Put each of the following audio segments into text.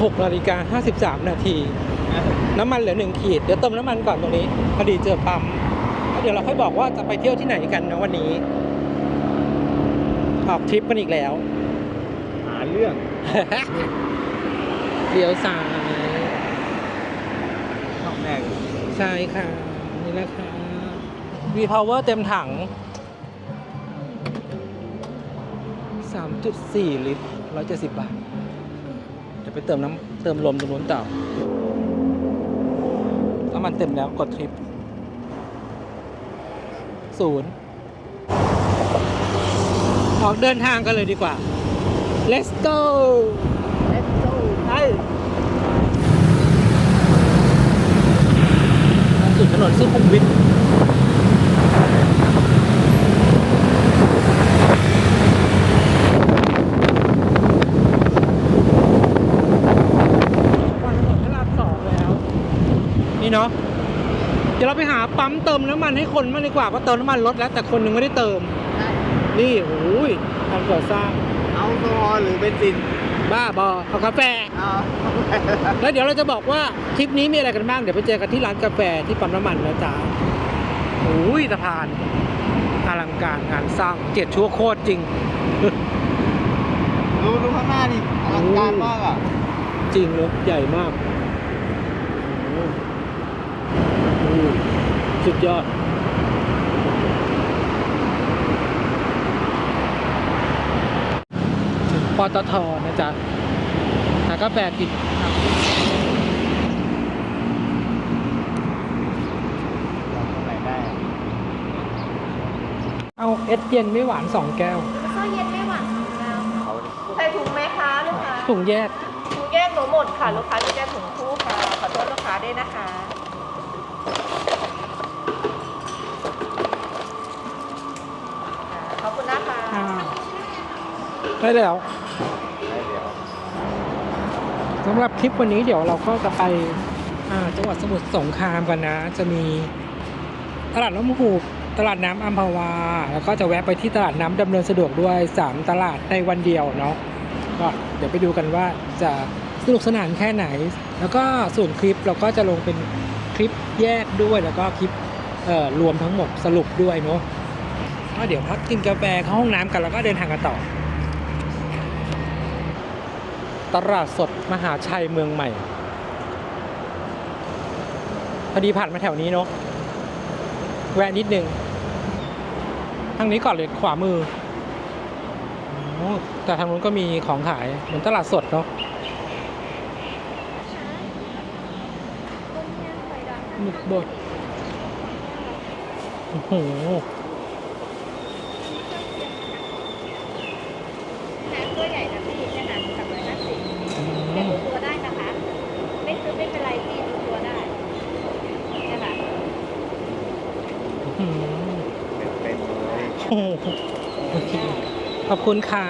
6นาฬิกา53 นาที น้ำมันเหลือหนึ่งขีด เดี๋ยวเติมน้ำมันก่อนตรงนี้ พอดีเจอปั๊มแล้วเดี๋ยวเราค่อยบอกว่าจะไปเที่ยวที่ไหนกันนะวันนี้ ออกทริปกันอีกแล้ว หาเรื่องเลี้ยวซ้ายช่องแรกใช่ค่ะ นี่นะคะวีพาวเวอร์เต็มถัง 3.4 ลิตร 170 บาท จะไปเติมน้ำเติมลมตรงนู้นต่อน้ำมันเต็มแล้วกดทริปศูนย์ออกเดินทางกันเลยดีกว่า let's go ไปสุดถนนสุขุมวิทวันถนนพระรามสองแล้ว นี่เนาะเดี๋ยวเราไปหาปั๊มเติมน้ำมันให้คนมากดีกว่าเพราะเติมน้ำมันลดแล้ว แต่คนหนึงไม่ได้เติม นี่โอ้ยทางก่อสร้างเอาโซฮอล์หรือเบนซินบ้าบอเอากาแฟ เอาแล้วเดี๋ยวเราจะบอกว่าทริปนี้มีอะไรกันบ้าง เดี๋ยวไปเจอกันที่ร้านกาแฟที่ปั๊มน้ำมันนะจ๊ะโอ้ยสะพานอลังการงานสร้างเจ็ดชั่วโคตรจริง ดูดูข้างหน้าดิอลังการมากอะ จริงเลยใหญ่มากโอ้โห สุดยอด ถึงปตทนะจ๊ะหากาแฟกินตรงไหนได้อะเอาเอสเย็นไม่หวานสองแก้วข้าวเย็นไม่หวานสองแก้วเขาดิใส่ถุงไหมคะลูกค้าถุงแยกถุงแยกหนูหมดค่ะ ลูกค้าจะแยกถุงคู่ค่ะ ขอโทษลูกค้าด้วยนะคะ ขอบคุณนะคะอ่าได้แล้วได้เดี๋ยวสำหรับคลิปวันนี้เดี๋ยวเราก็จะไปอ่าจังหวัดสมุทรสงครามกันนะ จะมีตลาดน้ำหูบตลาดน้ำอัมพวา แล้วก็จะแวะไปที่ตลาดน้ำดำเนินสะดวกด้วย 3 ตลาดในวันเดียวเนาะก็เดี๋ยวไปดูกันว่าจะสนุกสนานแค่ไหน แล้วก็ส่วนคลิปเราก็จะลงเป็น ลิปแยกด้วยแล้วก็คลิปรวมทั้งหมดสรุปด้วยเนาะก็เดี๋ยวพักกินกาแฟเข้าห้องน้ำกันแล้วก็เดินทางกันต่อ ตลาดสดมหาชัยเมืองใหม่พอดีผ่านมาแถวนี้เนาะแวะนิดนึงทางนี้ก่อนเลยขวามือแต่ทางนู้นก็มีของขายเหมือนตลาดสดเนาะ หมึกบด โอ้โหน้ำตัวใหญ่นะพี่แค่นั้นสามร้อยห้าสิบอืแต่มดูตัวได้นะคะ ไม่ซื้อไม่เป็นไรพี่ดูตัวได้เนี่ยค่ะอืมเป็นๆเลยโอ้โหโอเคขอบคุณค่ะ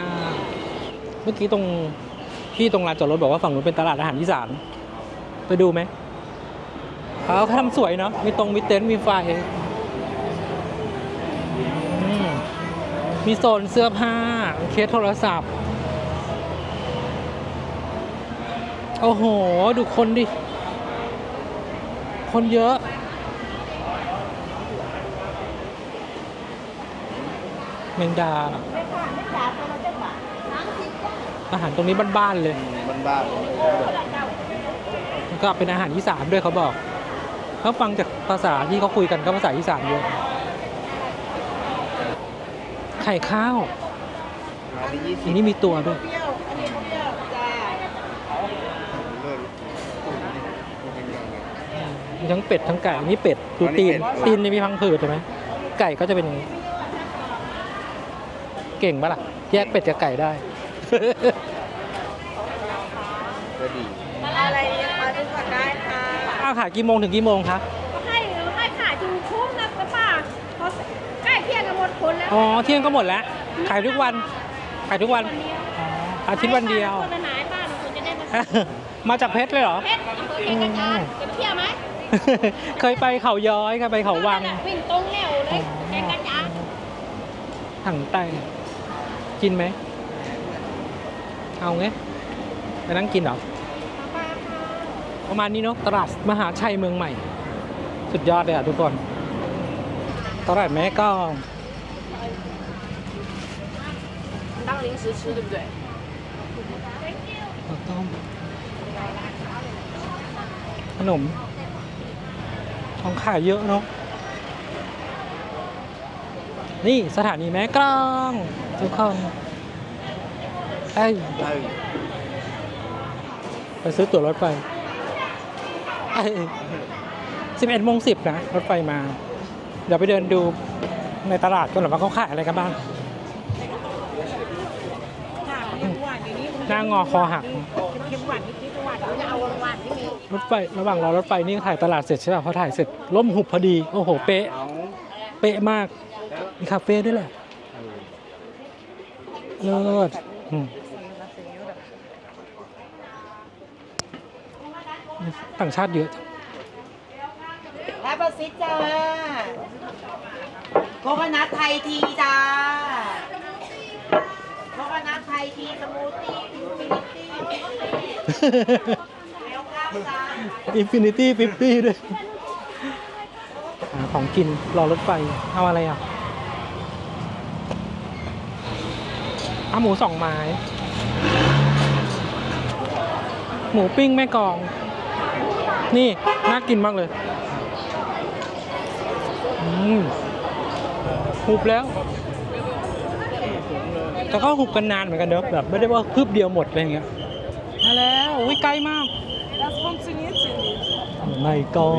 เมื่อกี้ตรงที่ตรงลานจอดรถบอกว่าฝั่งนู้นเป็นตลาดอาหารอีสาน ไปดูไหม เขาทำสวยเนาะ มีตรงมีเต็นท์มีไฟอืมมีโซนเสื้อผ้า เคสโทรศัพท์ โอ้โห ดูคนดิ คนเยอะแมงดาไม่ค่ะไม่จ่ายตัวละเจ็ดบาทน้ำสิบก็อาหารตรงนี้บ้านๆเลย บ้านบ้านตัวละเก้าแล้วก็เป็นอาหารอีสานด้วยเขาบอก เขาฟังจากภาษาที่เขาคุยกันก็ภาษาอีสานเยอะไข่ข้าวๆร้านนี้ยี่สิอับนนี้มีตัวด้วยเปรี้ยวอันนี้เปรี้ยวจ้าเลิศมีทั้งเป็ดทั้งไก่อันนี้เป็ดดูอันนี้ตีนเป็ดตีนจะมีพังผืดใช่ไหมไก่ก็จะเป็นอย่างนี้เก่งปะล่ะ แยกเป็ดกับไก่ได้ ก็ดี อะไรมาดูก่อนได้ค่ะ อ้าวขายกี่โมงถึงกี่โมงคะก็ให้ให้ขายถึงทุ่มนะป้าพอใกล้เที่ยงกันหมดคนแล้ว อ๋อเที่ยงก็หมดแล้ว ขายทุกวัน ขายทุกวันวันเดียวอ๋ออาทิตย์วันเดียวคนละไหนบ้านคุณจะได้มามาจากเพชรเลยเหรอ เพชรอำเภอแก่งกระจานจะไปเที่ยวไหมเคยไปเขาย้อยเคยไปเขาวังวิ่งตรงแนวเลยแก่งกระจานถังไตกินไหม เอาไงไปนั่งกินเหรอเประมาณนี้เนาะตลาดมหาชัยเมืองใหม่ สุดยอดเลยอ่ะทุกคน ตลาดแม่กลอง 当零食吃，对不对？ ข้าวต้มขนมของขายเยอะเนาะนี่สถานีแม่กลองทุกคนไอ้ย เอ้ย ไปซื้อตั๋วรถไฟ สิบเอ็ดโมงสิบนะรถไฟมา เดี๋ยวไปเดินดูในตลาดกันหน่อยว่าเขาขายอะไรกันบ้างหน้างอคอหักรถไฟระหว่างรอรถไฟนี่ถ่ายตลาดเสร็จใช่ป่ะพอถ่ายเสร็จล่มหุบพอดี โอ้โห เป๊ะเอาเป๊ะมากมีคาเฟ่ด้วยแหละเลิศอืม ต่างชาติเยอะจังแอปเปิลซิตจ้าโคโคนัทไทยทีจ้าโคโคนัทไทยทีสมูทตี้อินฟินิตี้แล้วข้าวจ้าอินฟินิตี้ฟิฟตี้ด้วยหาของกินรอรถไฟ เอาอะไรอะเอาหมูสองไม้ หมูปิ้งแม่กลอง นี่ น่ากินมากเลยอืมหุบแล้วแต่ก็หุบกันนานเหมือนกันเนอะแบบไม่ได้ว่าคืบเดียวหมดอะไรอย่างเงี้ยมาแล้วอุ้ยใกล้มาก Das funktioniert hier nicht. ในกอง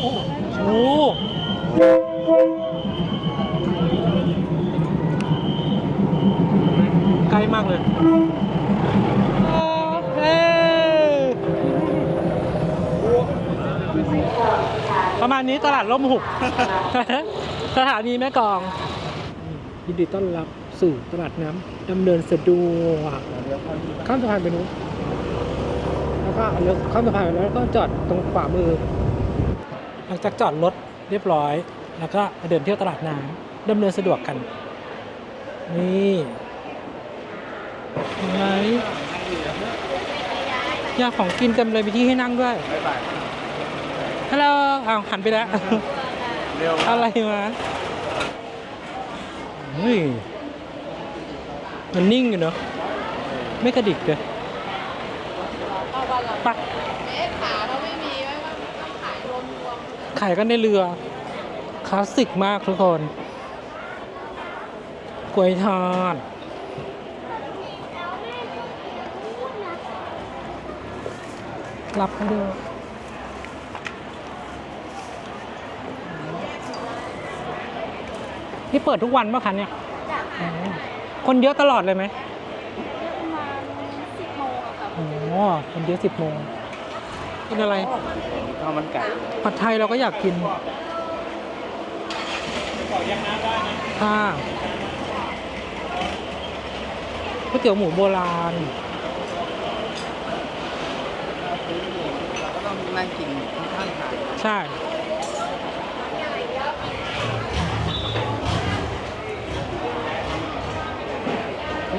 โอ้โหใกล้มากเลย ประมาณนี้ตลาดล่มหุบ สถานีแม่กลอง ยินดีต้อนรับสู่ตลาดน้ำดำเนินสะดวกข้ามสะพานไปนู้นแล้วก็เลี้ยวเข้าสะพานแล้วก็จอดตรงขวามือ หลังจากจอดรถเรียบร้อย แล้วก็มาเดินเที่ยวตลาดน้ำดำเนินสะดวกกัน นี่เห็นไหมอยากของกินเต็มเลยมีที่ให้นั่งด้วยบ๊ายบาย ฮัลโหลอ้าวหันไปแล้ว เร็วอะไรมาเฮ้ยมันนิ่งอยู่เนอะไม่กระดิกเลยไปะขายกันในเรือ คลาสสิกมากทุกคนกล้วยทอดรับเขาด้ วยนี่เปิดทุกวันป่ะคะเนี่ยอ๋อคนเยอะตลอดเลยไหมประมาณสิบโมงอะค่ะอ๋อคนเยอะสิบโมงกินอะไรข้าวมันไก่ผัดไทยเราก็อยากกินค่ะก๋วยเตี๋ยวหมูโบราณ เราก็ต้องนั่งกินข้างทาง ใช่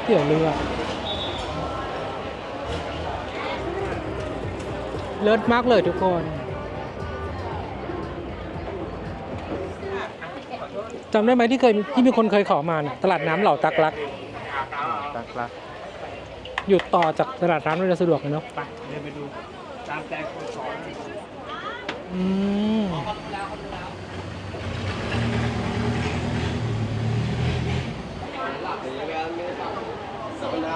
ตี๋ยวเรือเลิศมากเลยทุกคนจำได้ไหมที่เคยที่มีคนเคยขอมาเนี่ยตลาดน้ำเหล่าตักลัก ตักลักอยู่ต่อจากตลาดน้ำเราจะสะดวกเลยเนาะไปเดินไปดูตามใจคนสอนอืมโอ้ ล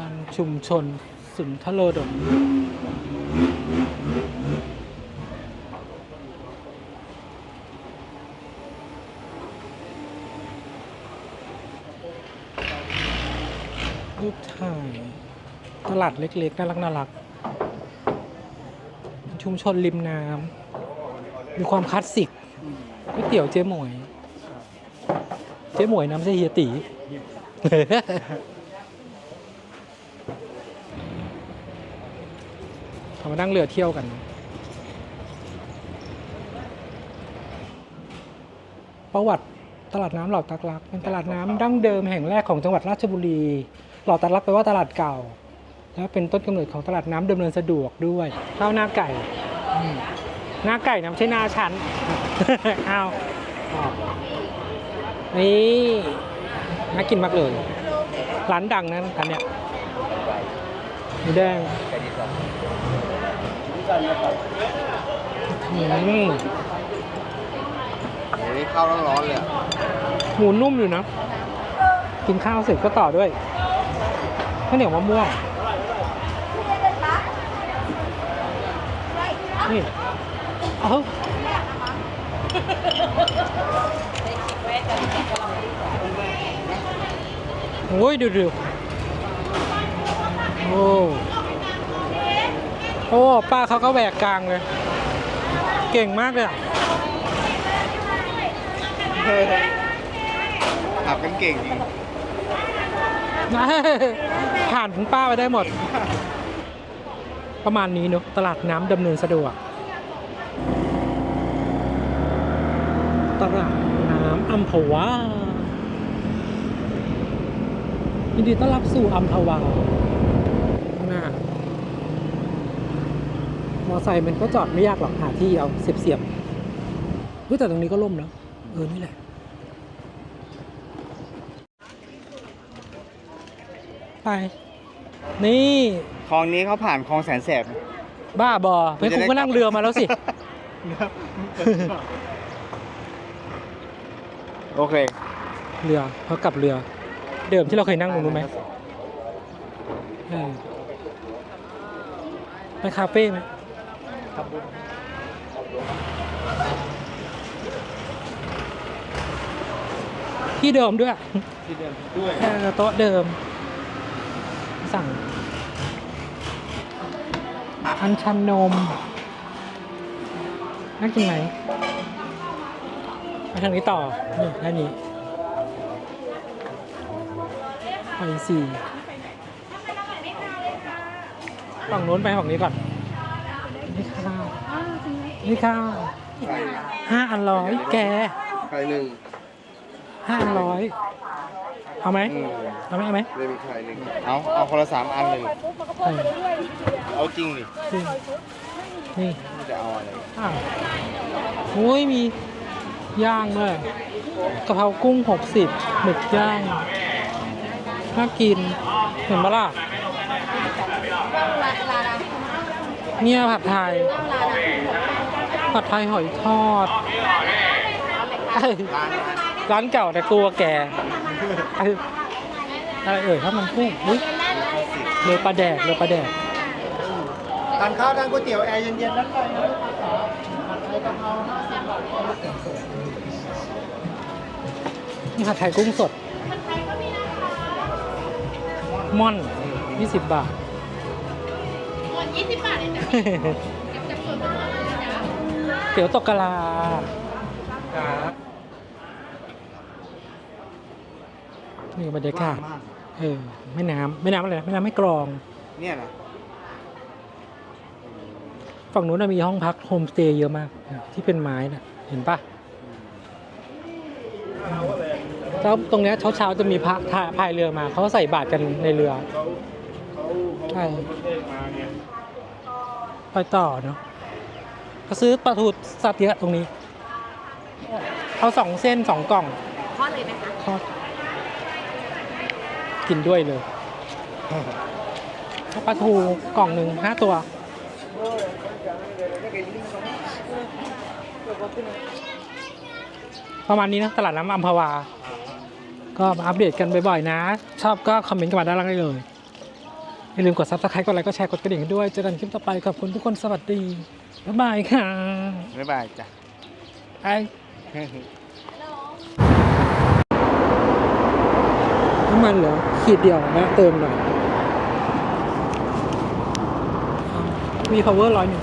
านชุมชนสุนทรดลรูปถ่ายตลาดเล็กๆ น่ารักน่ารัก ชุมชนริมน้ำ มีความคลาสสิกก๋วยเตี๋ยวเจ๊หมวย เจ๊หมวยน้ำใช่เฮียตีเขามานั่งเรือเที่ยวกัน ประวัติตลาดน้ำเหล่าตักลัก เป็นตลาดน้ำดั้งเดิมแห่งแรกของจังหวัดราชบุรี เหล่าตักลักแปลว่าตลาดเก่า แล้วเป็นต้นกำเนิดของตลาดน้ำดำเนินสะดวกด้วยข้าวหน้าไก่ หน้าไก่นะไม่ใช่หน้าฉันอ้าวออกนี่น่ากินมากเลย ร้านดังนะร้านเนี้ยหมูแดงอืมโอ้ยนี่ข้าวร้อนๆเลยอะหมูนุ่มอยู่นะ กินข้าวเสร็จก็ต่อด้วยข้าวเหนียวมะม่วงนี่ เอาโอ้ยดูดูโอ้โอ้ป้าเขาก็แหวกกลางเลย เก่งมากเลยอะขับกันเก่งจริงผ่านคุณป้าไปได้หมด ประมาณนี้เนอะตลาดน้ำดำเนินสะดวก ตลาดน้ำอัมพวายินดีต้อนรับสู่อัมพวาข้างหน้ามอไซค์มันก็จอดไม่ยากหรอกหาที่เอาเสียบเสียบๆเฮ้ยแต่ตรงนี้ก็ล่มนะเออนี่แหละไป นี่คลองนี้เขาผ่านคลองแสนแสบ บ้าบอไม่คุณก็นั่งเรือมาแล้วสิ โอเคเรือเขากลับเรือ เดิมที่เราเคยนั่งตรงนู้นไหมเออไปคาเฟ่ไหมที่เดิมด้วย ที่เดิมด้วยเออโต๊ะเดิม สั่ง อันชันนมน่ากินไหม ไปทางนี้ต่อ นี่ด้านนี้ไปสี่ฝั่งโน้นไปฝั่งนี้ก่อน นี่ข้าวนี่ข้าวห้าอันร้อยแกไข่หนึ่งห้าอันร้อยเอาไหมอืมเอาไหมเอาไหมเลยมีไข่หนึ่งเอาเอาคนละสามอันเลยเออเอาจริงดินี่ นี่ไม่จะเอาอะไร อ้าวโอ้ยมี ย่างด้วยกะเพรากุ้งหกสิบหมึกย่างน่ากินเห็นปะล่ะเนี่ยผัดไทย ผัดไทยหอยทอด ร้านเก่าแต่ตัวแก่เอ้ยอะไรเอ่ยถ้ามันกุ้งอุ๊ยเรือปลาแดกเรือปลาแดกทานข้าวทานก๋วยเตี๋ยวแอร์เย็นๆนั่นเลยนะ นี่ผัดไทยกุ้งสดม่อน20 บาทหมดยี่สิบบาทเลยจ้ะจะเปิดมาเลยจ้ะเตี๋ยวตกกะลาครับนี่บรรยากาศมากเออแม่น้ำแม่น้ำอะไรนะแม่น้ำไม่กรอง เนี่ยนะฝั่งนู้นนะมีห้องพักโฮมสเตย์เยอะมากนะที่เป็นไม้นะเห็นปะ แล้วตรงเนี้ยเช้าๆจะมีพระท่าพายเรือมาเขาใส่บาตรกันในเรือใช่ไปต่อเนาะก็ซื้อปลาทูซาเตียะตรงนี้ เอาสองเส้นสองกล่องทอดเลยไหมคะทอดกินด้วยเลยเอาปลาทูกล่องหนึ่งห้าตัว ประมาณนี้นะตลาดน้ำอัมพวา ก็มาอัปเดตกันบ่อยๆนะ ชอบก็คอมเมนต์กันมาด้านล่างได้เลย อย่าลืมกด subscribe กดไลค์กดแชร์กดกระดิ่งให้ด้วย เจอกันคลิปต่อไป ขอบคุณทุกคนสวัสดี บ๊ายบายค่ะบ๊ายบายจ้ะไอ้น้ำมันเหลือขีดเดียวนะเติมหน่อย มี power ร้อยหนึ่ง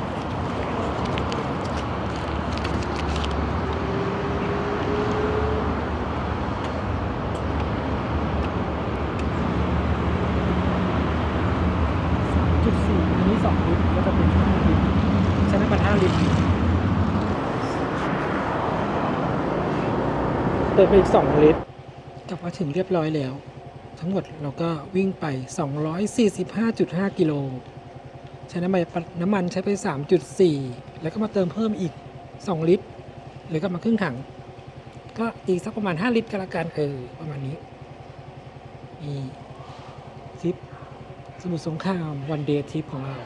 จุดสี่อันนี้สองลิตรก็จะเป็นห้าลิตรใช้น้ำมันห้าลิ ตรติมไปอีก 2 ลิตรกลับมาถึงเรียบร้อยแล้ว ทั้งหมดเราก็วิ่งไป 245.5 กิโลใช้น้ำมันน้ำมันใช้ไป 3.4 แล้วก็มาเติมเพิ่มอีก 2 ลิตรหรือก็มาครึ่งถัง ก็อีกสักประมาณ 5 ลิตรก็แล้วกันเออประมาณนี้นี่ทริปสมุทรสงครามวันเดย์ทริปของเรา